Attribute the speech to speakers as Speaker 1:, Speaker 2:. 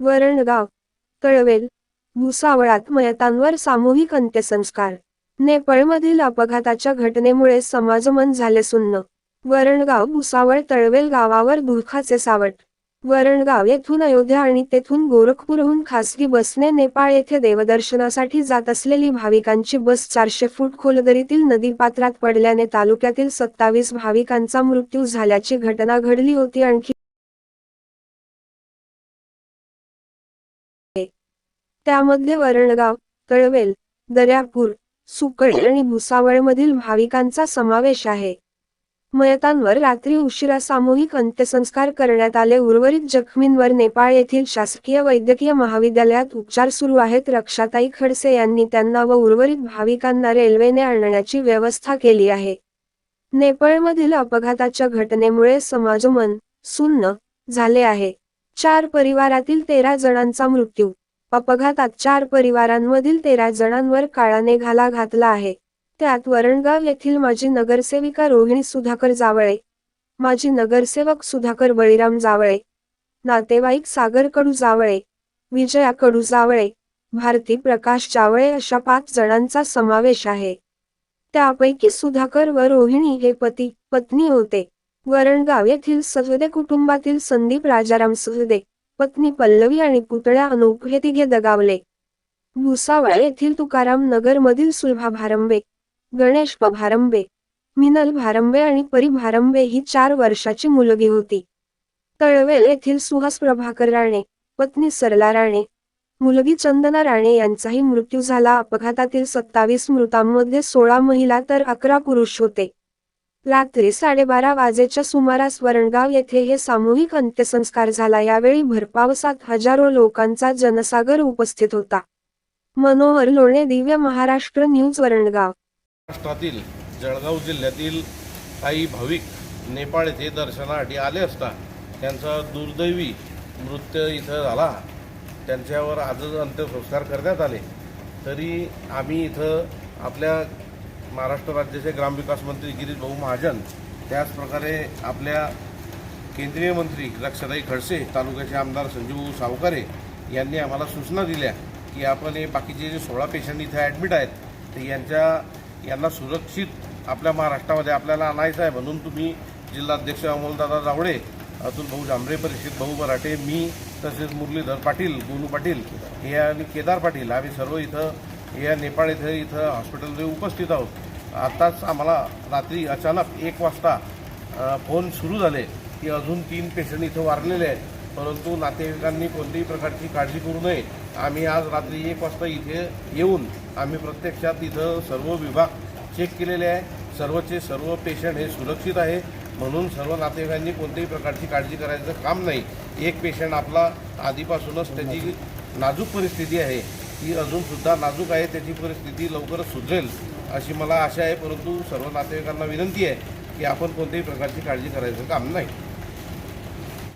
Speaker 1: वरणगाव तळवेल भुसावळात मयतांवर सामूहिक अंत्यसंस्कार. नेपाळमधील अपघाताच्या घटनेमुळे समाजमन झाले सुन्न. वरणगाव भुसावळ तळवेल गावावर दुःखाचे सावट. वरणगाव येथून अयोध्या आणि तेथून गोरखपूरहून खासगी बसने नेपाळ येथे देवदर्शनासाठी जात असलेली भाविकांची बस चारशे फूट खोलदरीतील नदीपात्रात पडल्याने तालुक्यातील सत्तावीस भाविकांचा मृत्यू झाल्याची घटना घडली होती आणखी त्यामध्ये वरणगाव कळवेल दर्यापूर सुकळ आणि भुसावळमधील भाविकांचा समावेश आहे. मयतांवर रात्री उशिरा सामूहिक अंत्यसंस्कार करण्यात आले. उर्वरित जखमींवर नेपाळ येथील शासकीय वैद्यकीय महाविद्यालयात उपचार सुरू आहेत. रक्षाताई खडसे यांनी त्यांना व उर्वरित भाविकांना रेल्वेने आणण्याची व्यवस्था केली आहे. नेपाळमधील अपघाताच्या घटनेमुळे समाजमन सुन्न झाले आहे. चार परिवारातील तेरा जणांचा मृत्यू अपघातात चार परिवारांमधील तेरा जणांवर काळाने घाला घातला आहे. त्यात वरणगाव येथील माजी नगरसेविका रोहिणी सुधाकर जावळे माजी नगरसेवक सुधाकर बळीराम जावळे नातेवाईक सागर कडू जावळे विजया कडू जावळे भारती प्रकाश जावळे अशा पाच जणांचा समावेश आहे. त्यापैकी सुधाकर व रोहिणी हे पती पत्नी होते. वरणगाव येथील सहदे कुटुंबातील संदीप राजाराम सहदे पत्नी पल्लवी आणि पुतळ्या अनुप हे तिघे दगावले. भुसावळ येथील तुकाराम नगर मधील सुलभा भारंबे गणेश प भारंबे मिनल भारंबे आणि परी भारंबे ही चार वर्षाची मुलगी होती. तळवेल येथील सुहास प्रभाकर राणे पत्नी सरला राणे मुलगी चंदना राणे यांचाही मृत्यू झाला. अपघातातील सत्तावीस मृतांमध्ये सोळा महिला तर अकरा पुरुष होते. रात्री साडेबारा वाजेच्या सुमारास वरणगाव येथे हे सामूहिक अंत्यसंस्कार झाला. यावेळी भरपावसात हजारो लोकांचा जनसागर उपस्थित होता. मनोहर लोणे दिव्य महाराष्ट्र न्यूज वरणगाव.
Speaker 2: महाराष्ट्रातील जळगाव जिल्ह्यातील काही भाविक नेपाळ येथे दर्शनासाठी आले असता त्यांचा दुर्दैवी मृत्यू इथं झाला. त्यांच्यावर आजच अंत्यसंस्कार करण्यात आले. तरी आम्ही इथं आपल्या महाराष्ट्र राज्याचे ग्रामविकास मंत्री गिरीश भाऊ महाजन त्याचप्रकारे आपल्या केंद्रीय मंत्री लक्षदाई खडसे तालुक्याचे आमदार संजीव सावकारे यांनी आम्हाला सूचना दिल्या की आपण हे बाकीचे जे सोळा पेशंट इथे ॲडमिट आहेत तर यांच्या यांना सुरक्षित आपल्या महाराष्ट्रामध्ये आपल्याला आणायचं आहे म्हणून तुम्ही जिल्हाध्यक्ष अमोलदादा जावळे अतुल भाऊ जांभरे परीक्षित भाऊ बराटे मी तसेच मुरलीधर पाटील गोनू पाटील हे आणि केदार पाटील आम्ही सर्व इथं या नेपाळ इथं इथं हॉस्पिटलमध्ये उपस्थित आहोत. आताच आम्हाला रात्री अचानक एक वाजता फोन सुरू झाले की अजून तीन पेशंट इथं वारलेले आहेत. परंतु नातेवाईकांनी कोणत्याही प्रकारची काळजी करू नये. आम्ही आज रात्री एक वाजता इथे येऊन आम्ही प्रत्यक्षात इथं सर्व विभाग चेक केलेले आहे. सर्वचे सर्व पेशंट हे सुरक्षित आहे. म्हणून सर्व नातेवाईकांनी कोणत्याही प्रकारची काळजी करायचं काम नाही. एक पेशंट आपला आधीपासूनच त्याची नाजूक परिस्थिती आहे. ती अजूनसुद्धा नाजूक आहे. त्याची परिस्थिती लवकरच सुधरेल. अशी मला आशा आहे परंतु सर्व नातेवाईकांना विनंती आहे की आपण कोणत्याही प्रकारची काळजी करायचं काम नाही.